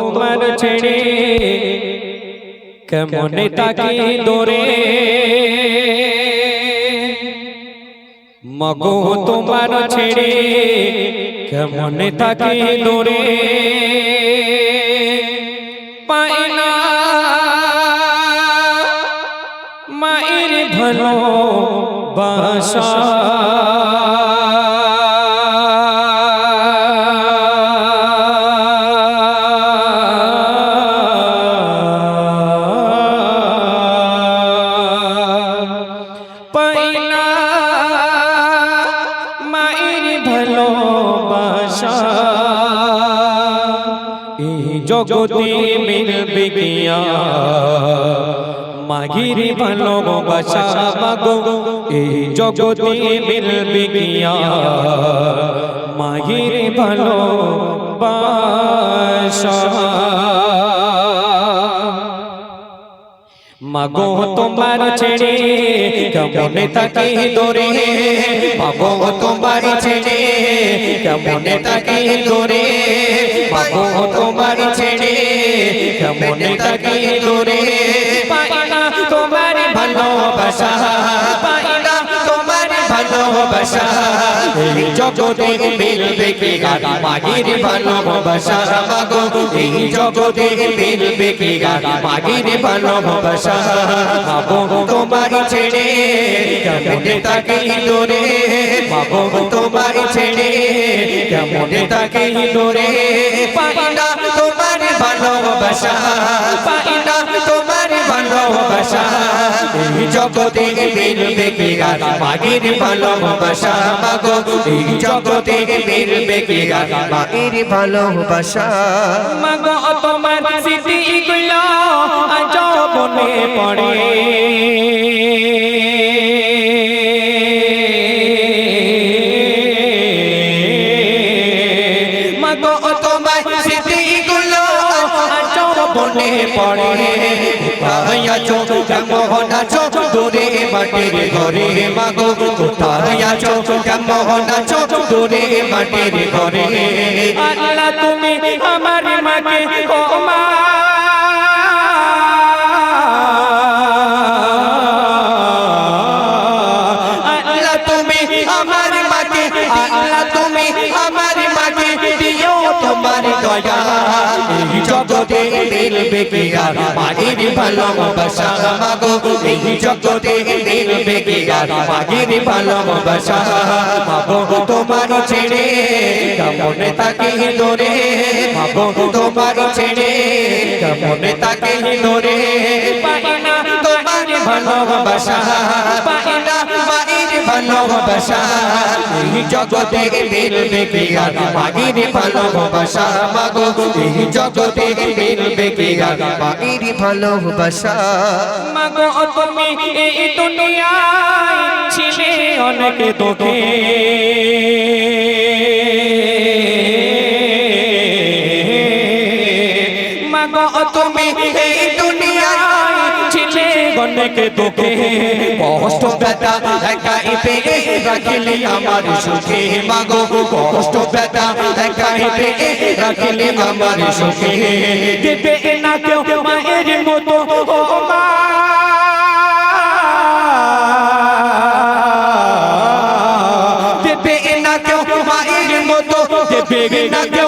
তোমার ছেড়ে কেমনে তাকে দরে মগো তোমার ছেড়ে কেমনে তাকে দরে পায় না মায়ের ভালো বাসা জগতে মিলবে গিয়া মাগির ভালোবাসা মাগো, এই জগতে মিলবে গিয়া মাগির ভালোবাসা মাগো, তোমার ছেড়ে কেমনে তাকে দরে মাগো, তোমার ছেড়ে কেমনে তাকে দরে পাবো তোমার ছেড়ে। কেমনে তাকে দরে পাই না তোমার ভালোবাসা। ভালোবাসা। এই জগতে মিলবে কি গান মাগির ভালোবাসা। মাগো, এই জগতে মিলবে কি গান মাগির ভালোবাসা। মাগো তোমার ছেড়ে কেমনে তাকে দূরে মাগো তোমার ছেড়ে কেমনে তাকে দূরে পাই তোমার ভালোবাসা পাই তোমার ভালোবাসা এই জগতে মিলবে কি গান মাগির ভালোবাসা মাগো, এই জগতে মিলবে কি গান মায়ের ভালোবাসা মাগো তোমার স্মৃতি গুলো আজ পড়ে। মনে পড়ে। কোথায় আছো কেমন আছো দূরে মাটির ঘরে মাগো। কোথায় আছো কেমন আছো দূরে মাটির ঘরে। আল্লাহ তুমি আমার মাকে ও আল্লাহ মিলবে কি আর, মাগির ভালোবাসা মাগো, এই জগতে মিলবে কি আর, মাগির ভালোবাসা মাগো তোমার ছেড়ে, কেমনে তাকে ধরে? মাগো তোমার ছেড়ে, কেমনে তাকে ধরে? পাই না তোমার ভালোবাসা পাই না মাগির ভালোবাসা এই জগতে মিলবে কি আর? মাগির ভালোবাসা মাগো, এই জগতে মিলবে কি আর? মায়ের ভালোবাসা মাগো, তুমি এই দুনিয়ায় ছিলে অনেক দুঃখে। অনেক দুঃখে কষ্ট ব্যথা একাই পেয়ে রাখিলি আমার সুখে। মাগো, কষ্ট ব্যথা একাই পেয়ে রাখিলি আমার সুখে। দেবে না কেউ মায়ের মতো, ও মা। দেবে না কেউ মায়ের মতো, দেবে না কেউ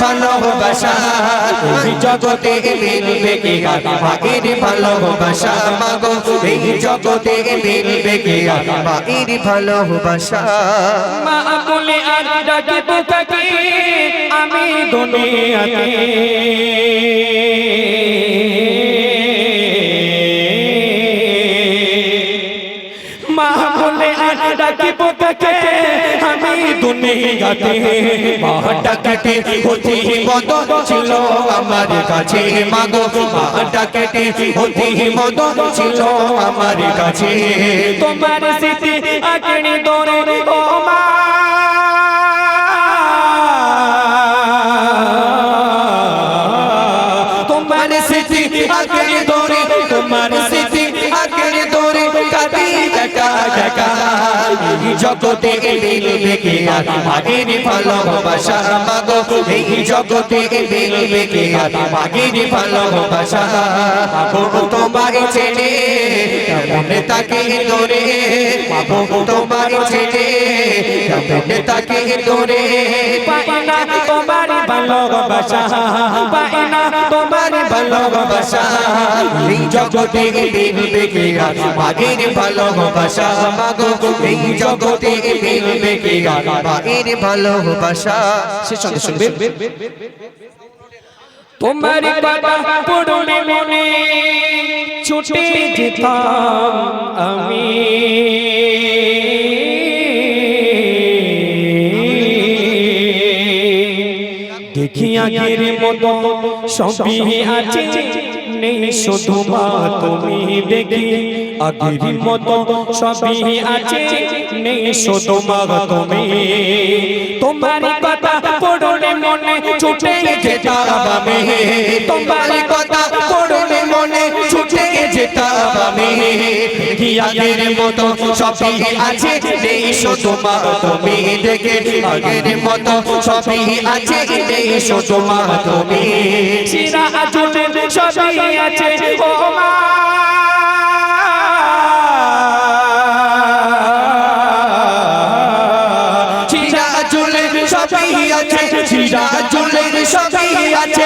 ভালোবাসা এই জগতে মিলবে কি গান মাগের ভালোবাসা মাগো, এই জগতে মিলবে কি গান মায়ের ভালোবাসা মা বলে, আর আমি দুনিয়াতে কাকে আমি দুনিয়াতে মাটা কেটে হতে মত ছিল আমার কাছে। মাগো কেটে হতে মত ছিল আমার কাছে। তোমার স্মৃতি আঁকড়ে দরে ও মা। জগতে এলে বেকে আর আগের ভালোবাসা মাগো এই জগতে এলে বেকে আর আগের ভালোবাসা মাগো তোমার ছেড়ে মনে তাকে তোরে মাগো তোমার ছেড়ে মনে তাকে তোরে পাইনা তোমার ভালোবাসা পাইনা তোমার ভালোবাসা এই জগতে মিলবে কে আর আগের ভালোবাসা মাগো এই জগতে মিলবে কে আর মায়ের ভালোবাসা সে সঙ্গে শুনবেন তোমার কথা পড়লে মনে ছুটে যেতাম আমি আগের মতো সবই আছে। নেই শুধু মা, তুমি দেখি, আগের মতো সবই আছে। নেই শুধু মা, তুমি। তোমার কথা পড়লে মনে ছুটে যেতাম আমি। তোমার কথা পড়লে মনে ছুটে যেতাম আমি। আগের মতো সবই আছে নেই শুধু তুমি দেখে। আগের মতো সবই আছে নেই শুধু তুমি। শিরা আচলে সবই আছে ও মা। চিরা চুলে সবই আছে চিরা চুলে সবই আছে